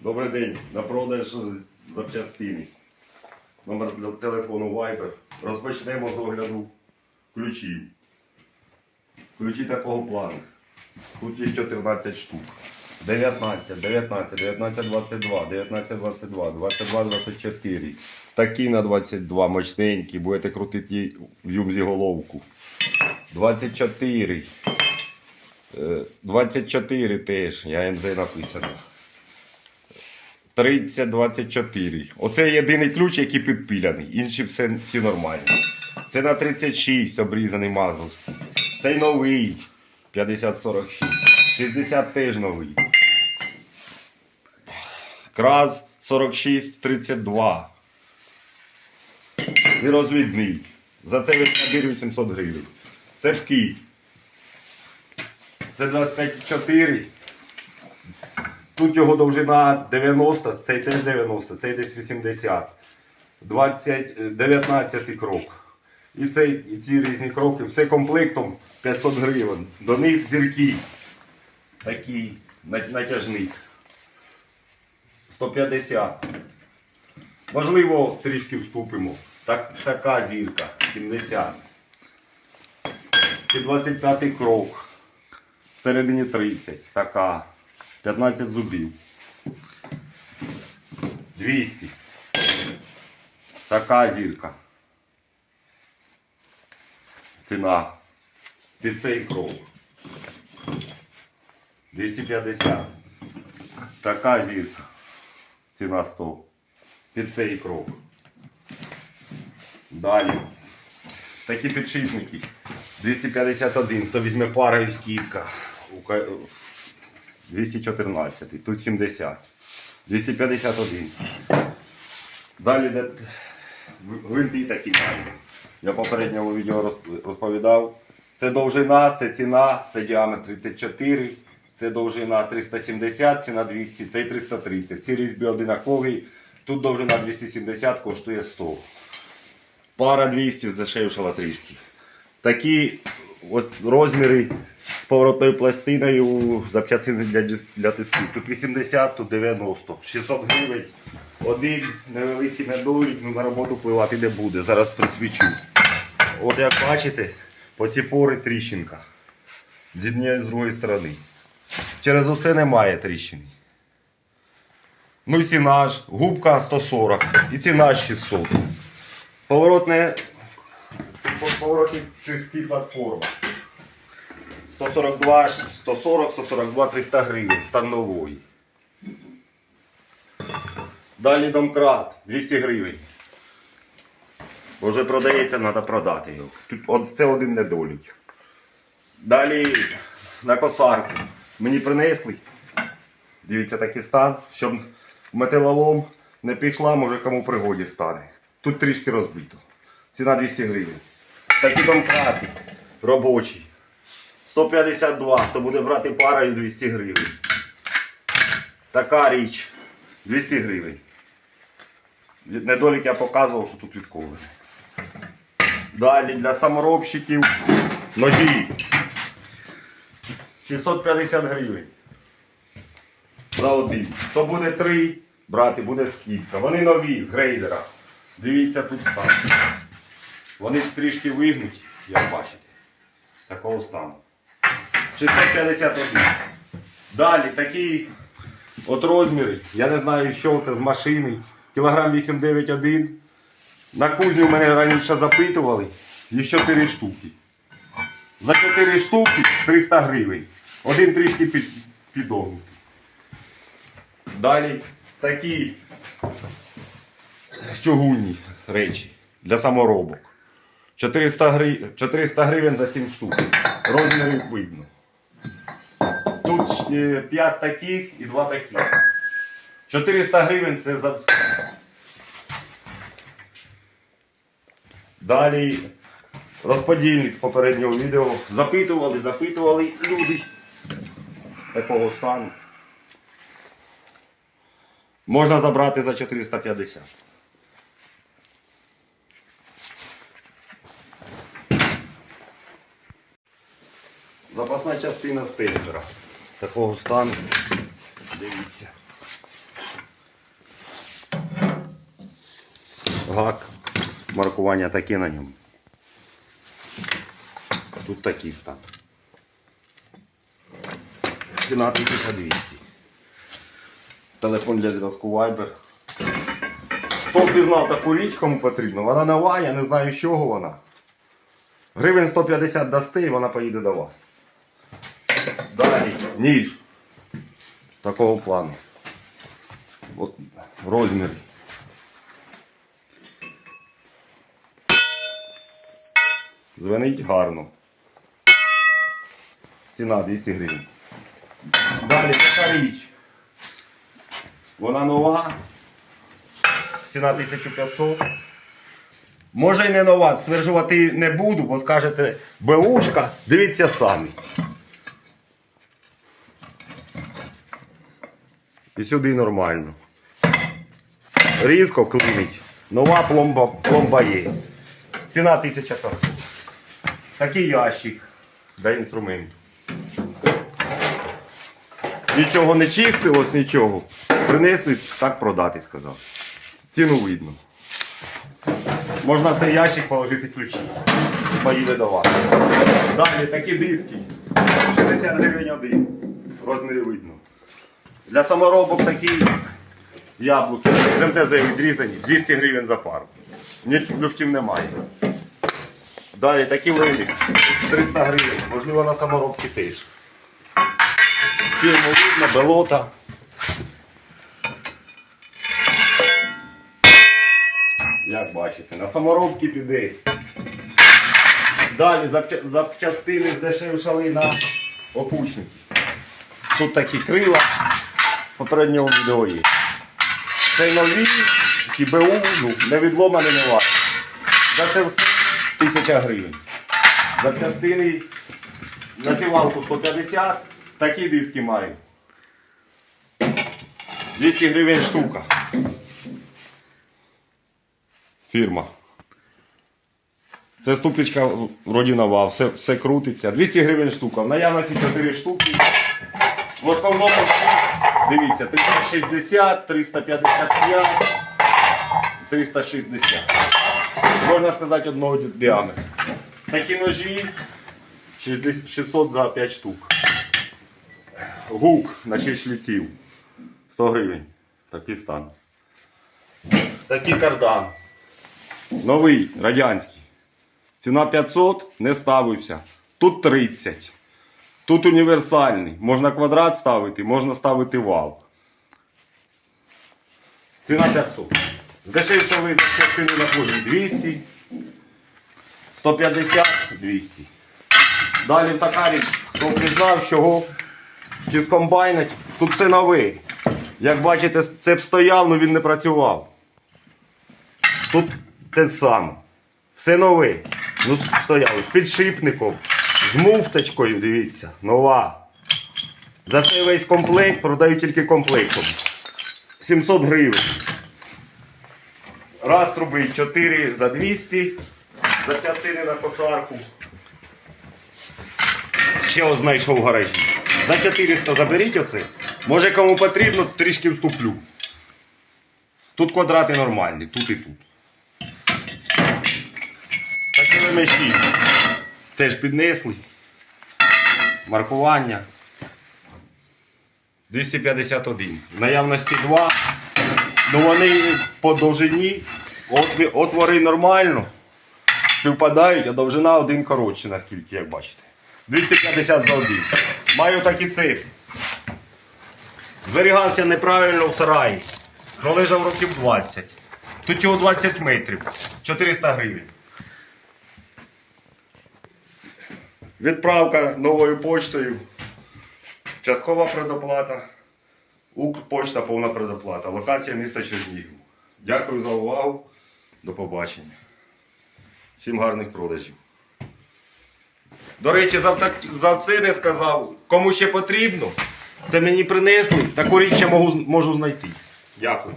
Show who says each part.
Speaker 1: Добрий день. На продаж запчастини. Номер для телефону Viber. Розпочнемо з огляду ключів. Ключі такого плану. Тут є 14 штук. 19, 19, 19, 22, 19, 22, 22, 24. Такі на 22, мощненькі, будете крутити в юмзі головку. 24. Е, 24 теж, я МЗ написано. 30-24. Оце єдиний ключ, який підпіляний. Інші все, всі нормальні. Це на 36 обрізаний мазус. Цей новий 50-46. 60 теж новий. Краз 46-32. І розвідний. За це весь набір 800 гривень. Це Цепки. Це 25,4. Тут його довжина 90, цей теж 90, цей десь 80. 20, е, 19 крок. І, цей, і ці різні кроки, все комплектом 500 гривень. До них зірки. Такий на- натяжник. 150. Можливо, трішки вступимо. Так, така зірка. 70. І 25 крок. Всередині 30. Така. 15 зубів. 200. Така зірка. Ціна. Під цей кров. 250. Така зірка. Ціна 100. Під цей кров. Далі. Такі підшипники. 251. Хто візьме парою скидка. У ка- 214, тут 70. 251. Далі де гвинти такі. Я попередньому відео розповідав. Це довжина, це ціна, це діаметр 34, це довжина 370, ціна 200, це 330. Ці різьби одинакові. Тут довжина 270 коштує 100. Пара 200 здешевшала трішки. Такі от розміри з поворотною пластиною запчастини для, для тисків. Тут 80, тут 90. 600 гривень. Один невеликий недолік, ну на роботу впливати не буде. Зараз присвічу. От як бачите, по ці пори тріщинка. З однієї з другої сторони. Через усе немає тріщини. Ну і ціна ж, губка 140 і ціна 600. Поворотне поворотні чистки платформа. 142, 140, 142, 300 гривень стан нової. Далі домкрат 200 гривень. Бо продається, треба продати його. Тут це один недолік. Далі на косарку. Мені принесли. Дивіться такий стан, щоб металолом не пішла, може кому пригоді стане. Тут трішки розбито. Ціна 200 гривень. Такі домкрати робочі. 152, хто буде брати парою 200 гривень. Така річ 200 гривень. Недолік я показував, що тут відковане. Далі для саморобщиків ножі. 650 гривень. За один. Хто буде три брати, буде скидка. Вони нові з грейдера. Дивіться тут стан. Вони трішки вигнуті, як бачите. Такого стану. 651. Далі такі от розміри. Я не знаю, що це з машини. Кілограм 891. На кузню мене раніше запитували. Їх 4 штуки. За 4 штуки 300 гривень. Один трішки під, підогнутий. Далі такі чугунні речі для саморобок. 400 гривень, 400 гривень за 7 штук. Розміри видно. Тут 5 таких і 2 таких. 400 гривень це за все. Далі розподільник з попереднього відео. Запитували, запитували люди такого стану. Можна забрати за 450. Запасна частина стендера такого стану. Дивіться. Гак, маркування таке на ньому. Тут такий стан. Ціна 1200. Телефон для зв'язку Viber. Хто пізнав таку річ, кому потрібно? Вона нова, я не знаю з чого вона. Гривень 150 дасте і вона поїде до вас. Ніж. Такого плану. В. Звенить гарно. Ціна 200 гривень. Далі така річ. Вона нова. Ціна 1500. Може й не нова, стверджувати не буду, бо скажете Бушка, дивіться самі. І сюди нормально. Різко клинить. Нова пломба, пломба є. Ціна 1500. Такий ящик для інструменту. Нічого не чистилось, нічого. Принесли, так продати, сказав. Ціну видно. Можна в цей ящик положити ключі. Поїде до вас. Далі такі диски. 60 гривень один. В розмірі видно. Для саморобок такі яблуки з МТЗ відрізані. 200 гривень за пару. Ні люфтів немає. Далі такі лелі. 300 гривень. Можливо на саморобки теж. Фірму видно, болота. Як бачите, на саморобки піде. Далі запчастини здешевшали на опучники. Тут такі крила попереднього відео є. Це нові, ті БУ, ну, не відломані не варто. За це все 1000 гривень. Запчастини на сівалку 150, такі диски маю. 200 гривень штука. Фірма. Це ступичка вроді нова, все, все крутиться. 200 гривень штука. В наявності 4 штуки. В основному дивіться, 360, 355, 360. Можна сказати одного діаметру. Такі ножі 600 за 5 штук. Гук на 6 шліців. 100 гривень. Такий стан. Такий кардан. Новий, радянський. Ціна 500, не ставився. Тут 30. Тут універсальний. Можна квадрат ставити, можна ставити вал. Ціна 500. Здешевшали запчастини на кожній 200. 150, 200. Далі така річ, хто признав, чого чи з комбайна, тут все нове. Як бачите, цеп стояв, але він не працював. Тут те саме. Все нове. Ну, стояло з підшипником, з муфточкою, дивіться, нова. За цей весь комплект продаю тільки комплектом. 700 гривень. Раз труби 4 за 200. Запчастини на косарку. Ще от знайшов в гаражі. За 400 заберіть оце. Може кому потрібно, трішки вступлю. Тут квадрати нормальні, тут і тут. Такі меші. Теж піднесли. Маркування. 251. В наявності 2. Ну вони по довжині. Отвори нормально. Співпадають, а довжина один коротше, наскільки, як бачите. 250 за один. Маю такі цифри. Зберігався неправильно в сараї. Пролежав років 20. Тут його 20 метрів. 400 гривень. Відправка новою почтою. Часткова предоплата. Укрпочта повна предоплата. Локація міста Чернігів. Дякую за увагу. До побачення. Всім гарних продажів. До речі, за, це не сказав. Кому ще потрібно, це мені принесли. Таку річ я можу, знайти. Дякую.